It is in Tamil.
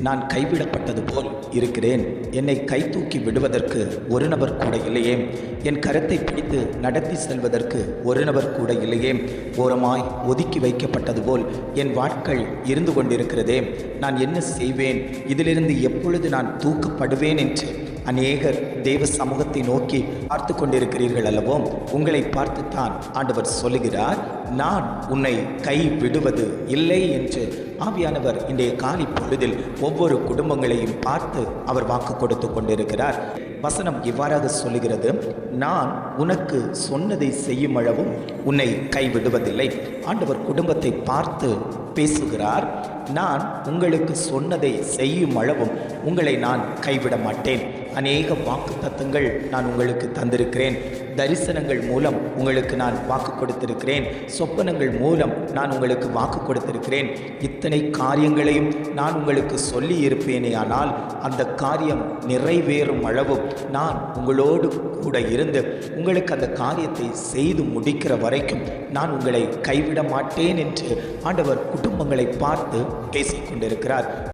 நான் கைவிடப்பட்டது போல் இருக்கிறேன். என்னை கை தூக்கி விடுவதற்கு ஒரு நபர் கூட இல்லையே. என் கரத்தை பிடித்து நடத்தி செல்வதற்கு ஒரு நபர் கூட இல்லையே. ஓரமாய் ஒதுக்கி வைக்கப்பட்டது போல் என் வாட்கள் இருந்து கொண்டிருக்கிறதே. நான் என்ன செய்வேன்? இதிலிருந்து எப்பொழுது நான் தூக்கப்படுவேன் என்று அநேகர் தேவ சமூகத்தை நோக்கி பார்த்து கொண்டிருக்கிறீர்கள் அல்லவோ? உங்களை பார்த்துத்தான் ஆண்டவர் சொல்லுகிறார். நான் உன்னை கை விடுவது இல்லை என்று ஆவியானவர் இன்றைய காலை பொழுதில் ஒவ்வொரு குடும்பங்களையும் பார்த்து அவர் வாக்கு கொடுத்து கொண்டிருக்கிறார். வசனம் இவ்வாறாக சொல்லுகிறது நான் உனக்கு சொன்னதை செய்யும் அளவும் உன்னை கைவிடுவதில்லை ஆண்டவர் குடும்பத்தை பார்த்து பேசுகிறார் நான் உங்களுக்கு சொன்னதை செய்யும் அளவும் உங்களை நான் கைவிட மாட்டேன். அநேக வாக்கு தத்தங்கள் நான் உங்களுக்கு தந்திருக்கிறேன். தரிசனங்கள் மூலம் உங்களுக்கு நான் வாக்கு கொடுத்திருக்கிறேன். சொப்பனங்கள் மூலம் நான் உங்களுக்கு வாக்கு கொடுத்திருக்கிறேன். இத்தனை காரியங்களையும் நான் உங்களுக்கு சொல்லி இருப்பேனே ஆனால் அந்த காரியம் நிறைவேறும் அளவும் நான் உங்களோடு கூட இருந்து உங்களுக்கு அந்த காரியத்தை செய்து முடிக்கிற வரைக்கும் நான் உங்களை கைவிட மாட்டேன் என்று ஆண்டவர் குடும்பங்களை பார்த்து பேசிக்கொண்டிருக்கிறார்.